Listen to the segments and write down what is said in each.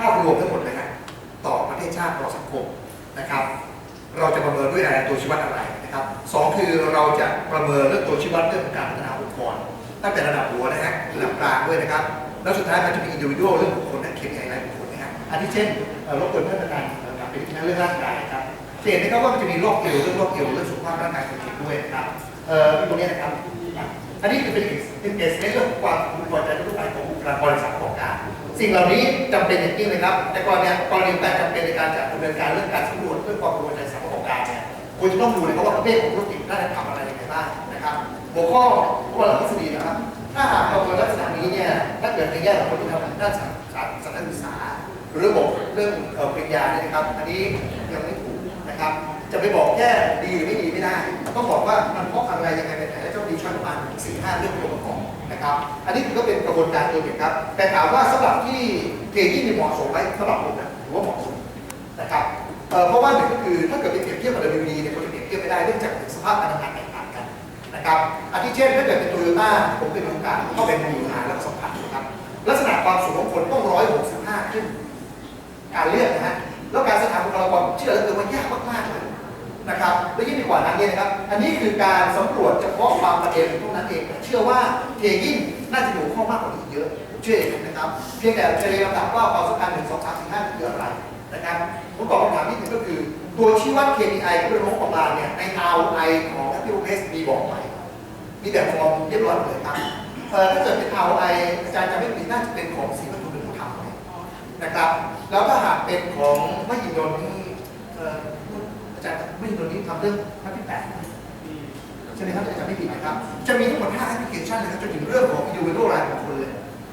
ภาพรวมทั้งหมดเลยฮะต่อประเทศชาติต่อสังคมนะครับ เราจะประเมินด้วยอะไรตัวชี้วัดอะไรนะครับสองคือเราจะประเมินเรื่องตัวชี้วัดเรื่องของการพัฒนาองค์กรตั้งแต่ระดับหัวนะฮะระดับกลางด้วยนะครับ แล้วสุดท้ายมันจะมีอินดิวิ a l เรื่องบุคคลและ KPI รายบุคคลนะฮะอันที่เช่นรบกวนท่านประธานเอ่อกลับไปที่เรื่องร่างกายครับเห็นนะครับว่ามันจะมีโรคเอวเรื่องโรคเอวเรื่องสุขภาพร่างกายของเด็กด้วยนะครับเอ่อตรงนี้นะครับอันนี้คือเป็นเป็นเกสในเรื่องของความพึงพอใจทั่วไปของบุคลากรในสังคมการ สิ่งเหล่านี้จำเป็นอย่างยิ่งเลยครับ แต่ก่อนเนี่ยกรณีการจำเป็นในการจัดดำเนินการเรื่องการสำรวจเรื่องความพึงพอใจสังคมการเนี่ยควรจะต้องดูเลยครับว่าประเภทของธุรกิจน่าจะทำอะไรยังไงบ้างนะครับ หัวข้อหัวข้อหลักทฤษฎีนะครับ ถ้าหากเราเป็นลักษณะนี้เนี่ยถ้าเกิดในแง่ของคนที่ทำด้านสารสารศึกษา หรือระบบเรื่องเปริญญาเนี่ยนะครับ อันนี้ยังไม่ถูกนะครับ จะไปบอกแค่ดีหรือไม่ดีไม่ได้ ต้องบอกว่ามันเพราะอะไรยังไงเป็นไหนและเจ้าดีช่วยประมาณสี่ห้าเรื่องตัวประกอบ นะครับ อันนี้ก็เป็นกระบวนการตัวหนึ่งครับ แต่ถามว่าสำหรับที่เกณฑ์ที่มีเหมาะสมไหมสำหรับผมนะถือว่าเหมาะสมนะครับเพราะว่าหนึ่งก็คือถ้าเกิดไปเปรียบเทียบกับ WD เนี่ยคนจะเปรียบเทียบไม่ได้เนื่องจากสภาพการทำงานแตกต่างกันนะครับอาทิเช่นถ้าเกิดเป็นโตโยต้าผมเป็นโอกาสเข้าไปดูงานแล้วสัมผัสนะครับลักษณะความสูงของคนต้องร้อยหกสิบห้าขึ้น การเลือกนะฮะแล้วการสถาบุคลากรเชื่อเหลือเกินว่ายากมากๆ นะครับและยิ่งไปกว่านั้นเนี่ยนะครับ อันนี้คือการสำรวจเฉพาะบางประเด็นเท่านั้นเอง เชื่อว่าเทยิ่งน่าจะอยู่ข้อมากกว่านี้เยอะเชื่อองนะครับ เพียงแต่จะเรียนลำดับว่าความสำคัญหนึ่งสองสามสี่ห้าคืออะไรนะครับผมตอบคำถามนิดหนึงก็คือ ตัวชี้วัด KPI เรื่องงบประมาณเนี่ยใน ROI ของ WS มีบอกไหมมีแบบฟอร์มเรียบร้อยเลยครับถ้าเกิดเป็น ROI อาจารย์จะไม่ผิดน่าจะเป็นของศรีปทุมเป็นผู้ทำนะครับ แล้วถ้าหากเป็นของมหิดลนี่ อาจารย์มหิดลนี่ทำเรื่องพระที่แปดใช่ไหมครับอาจารย์ไม่ผิดนะครับ จะมีทั้งหมด5แอปพลิเคชันเลยครับจนถึงเรื่องของ individual รายบุคคลเลย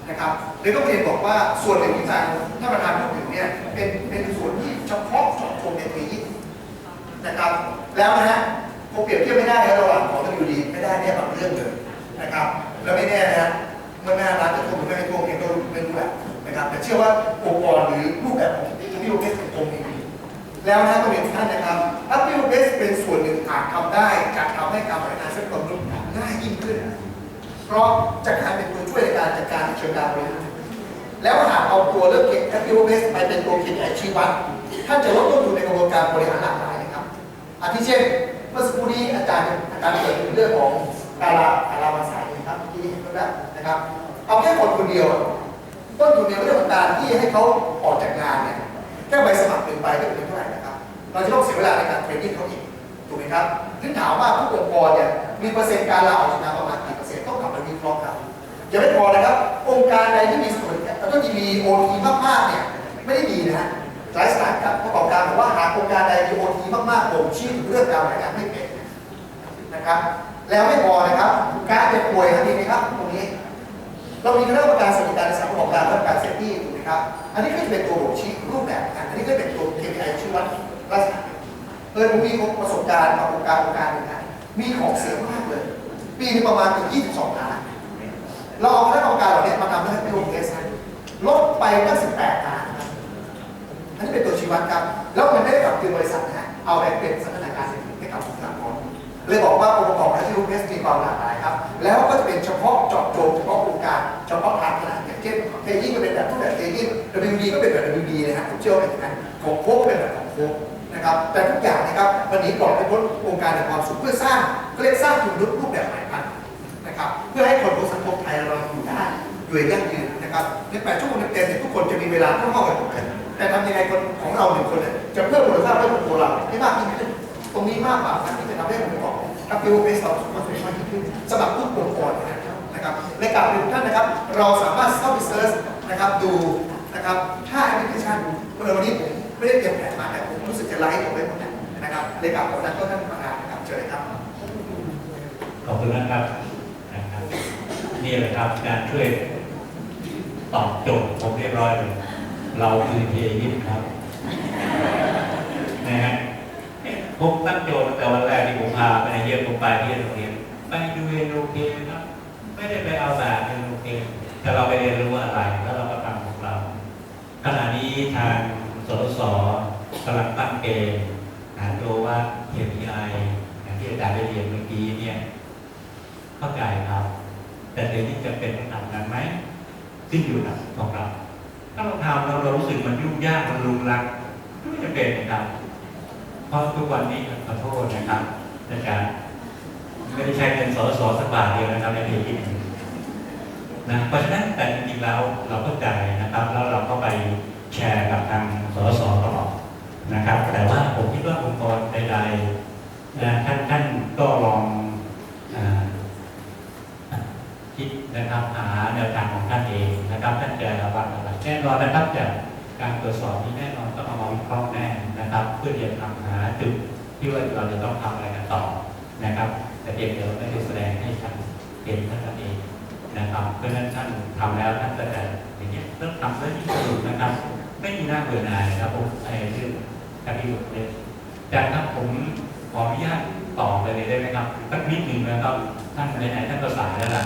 นะครับเลยต้องเรียนบอกว่าส่วนหนึ่งที่ทางท่านประธานพูดถึงเนี่ยเป็นเป็นส่วนที่เฉพาะเจาะจงในเทยินะครับ แล้วนะฮะคงเปรียบเทียบไม่ได้ครับระหว่างของ WD ไม่ได้เนี่ยบางเรื่องเลยนะครับ แล้วไม่แน่นะฮะเมื่อหน้าร้านจะท่วมหรือไม่ให้ท่วมเนี่ยก็ไม่รู้แหละนะครับแต่เชื่อว่าองค์กรหรือรูปแบบของที่โลเกสเป็นตรงนี้ แล้วนะต้องเรียนท่านนะครับอัพพิวเบสเป็นส่วนหนึ่งอาจทำได้จะทำให้การพัฒนารัพยากรมนุษย์ง่ายยิ่งขึ้น เพราะจะกลายเป็นตัวช่วยในการจัดการเชิงการบริหารแล้วหากเอาตัวเรื่องเก็บแอปพิวเบสไปเป็นตัวคิดไอชีวัตท่านจะลดต้นทุนในกระบวนการบริหารหลากหลายนะครับอาทิเช่นเมื่อสักครู่นี้อาจารย์อาจารย์เกิดเรื่องของดาราดารามาสายนะครับเมื่อกี้เห็นก็ได้นะครับ เอาแค่คนคนเดียวต้นทุนในเรื่องของการที่ให้เขาออกจากงานเนี่ย เราจะต้องเสียเวลาในการเทรนนิ่งเขาอีกถูกไหมครับถึงถามว่าผู้องค์กรเนี่ยมีเปอร์เซ็นต์การลาออกจากงานประมาณกี่เปอร์เซ็นต์ต้องกลับมาวิเคราะห์ครับยังไม่พอนะครับ องค์การใดที่มีส่วนแล้วก็จะมีโอทีมากๆเนี่ยไม่ได้ดีนะฮะหลายสถานประกอบการบอกว่าหากองค์การใดมีโอทีมากๆบ่งชี้ถึงเรื่องการบริหารไม่เป็นนะครับแล้วไม่พอนะครับ การเจ็บป่วยทันทีนะครับตรงนี้ เรามีคณะกรรมการสวัสดิการสังคมของการและการเซฟตี้ถูกไหมครับ อันนี้ก็จะเป็นตัวบ่งชี้รูปแบบอันนี้ก็เป็นตัว KPI ชื่อวัด ลักษณะเออมมีประสบการณ์กับองค์การองค์การหนึ่งนะมีของเสียมากเลย ปีนึงประมาณถึง22ล้านเราเอาคณะกรรมการเหล่านี้มาทำให้เป็นโรงเทสลดไปตั้ง18ล้านอันนี้เป็นตัวชี้วัดครับ แล้วมันได้กลับคืนบริษัทนะเอาไปเป็นสันทนการเศรษฐกิจให้กับบุคลากรเลยบอกว่าองค์ประกอบที่รูปเอสมีความหลากหลายครับ แล้วก็จะเป็นเฉพาะเจาะจงเฉพาะโครงการเฉพาะทางขนาดอย่างเช่นเทยิ่งก็เป็นแบบรูปแบบเทยิ่ง WD ก็เป็นแบบ WD นะฮะผมเชื่อว่าเป็นอย่างนั้นของโค้กเป็นแบบของโค้ก นะครับ แต่ทุกอย่างนะครับวันนี้กรอบไปพ้นโครงการในความสุขเพื่อสร้างก็เรียกสร้างทุนรูปแบบใหม่พันนะครับ เพื่อให้คนของสังคมไทยเราอยู่ได้อยู่อย่างยั่งยืนนะครับในแปดชั่วโมงเต็มที่ทุกคนจะมีเวลาเท่าๆกันหมดเลยแต่ทำยังไงคนของเราหนึ่งคนเนี่ยจะเพิ่มมูลค่าให้กับตัวเราให้มากยิ่งขึ้น ตรงนี้มากกว่าการที่จะทำให้องค์ปรกับรู้เบสต่อสุขภาพมากยิ่งขึ้นสำหรับทุกองค์กรนะครับในกลับเรียนท่านนะครับ เราสามารถเข้าไปเซิร์ชนะครับดูนะครับถ้าแอปพลิเคชันเมื่อวันนี้ผม ไม่ได้เตรียมแผนมาแต่ผมรู้สึกจะไลฟ์ผมไว้หมดแล้วนะครับในกลับขอท่านก็ท่านประธานนะครับเชิญครับ ขอบคุณนะครับนะครับ นี่แหละครับการช่วยตอบโจทย์ผมเรียบร้อยเลยเราคือเทยิปครับนะฮะผมตั้งโจทย์ตั้งแต่วันแรกที่ผมพาไปเยี่ยมผมไปที่โรงเรียนไปดูเรียนโรงเรียนครับ ไม่ได้ไปเอาแบบในโรงเรียนแต่เราไปเรียนรู้อะไรแล้วเราก็ทำของเราขณะนี้ทาง สสสกำลังตั้งเกณฑ์หาตัวว่า KPI อย่างที่อาจารย์ได้เรียนเมื่อกี้เนี่ยเข้าใจครับ แต่เดี๋ยวนี้จะเป็นต้องทำกันไหมซึ่งอยู่กับของเราถ้าเราทำแล้วเรารู้สึกมันยุ่งยากมันลุงลังก็ไม่จำเป็นนะครับเพราะทุกวันนี้ขอโทษนะครับอาจารย์ไม่ได้ใช้เงินสสสักบาทเดียวนะครับในปีที่หนึ่งนะเพราะฉะนั้นแต่จริงๆแล้วเราเข้าใจนะครับ แล้วเราก็ไปแชร์กับทางสสต่อนะครับ แต่ ว่าองค์กรใดๆนะท่านท่านก็ลองอคิดนะครับหาแนวทางของท่านเองนะครับ ท่านจะวางอะไรแน่นอนนะครับจากการตรวจสอบนี้แน่นอนต้องเอามาวิเคราะห์แน่นะครับ เพื่อที่จะทำหาจุดที่ว่าเราจะต้องทำอะไรกันต่อนะครับ แต่เพียงเดียวไม่ได้แสดงให้ท่านเห็นท่านเองนะครับเพราะฉะนั้นท่านทำแล้วท่านก็จะอย่างนี้ยเริ่มทำแล้วยิ่งสนุกนะครับ ไม่มีหน้าเบื่อหน่ายนะครับผมไอ้เรื่องการที่ผมเอาจารยจากนั้นผมขออนุญาตต่อไปเลยได้ไหมครับสักนิดหนึ่งนะครับ ท่านไหนๆท่านก็สายแล้วล่ะ